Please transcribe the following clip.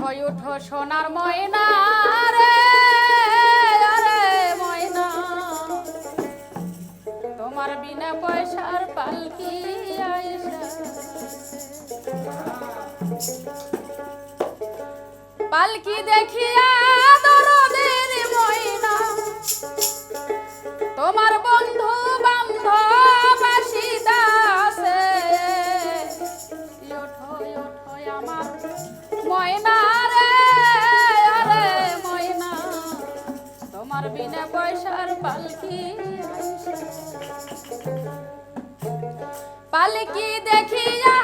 উঠো উঠো সোনার ময়না রে, আরে ময়না। তোমার বিনা পয়সার পালকি পালকি দেখিয়া দরদের ময়না। তোমার বন্ধু বান্ধব তোমার বিনা পয়সার পালকি? দেখি পালকি দেখিয়া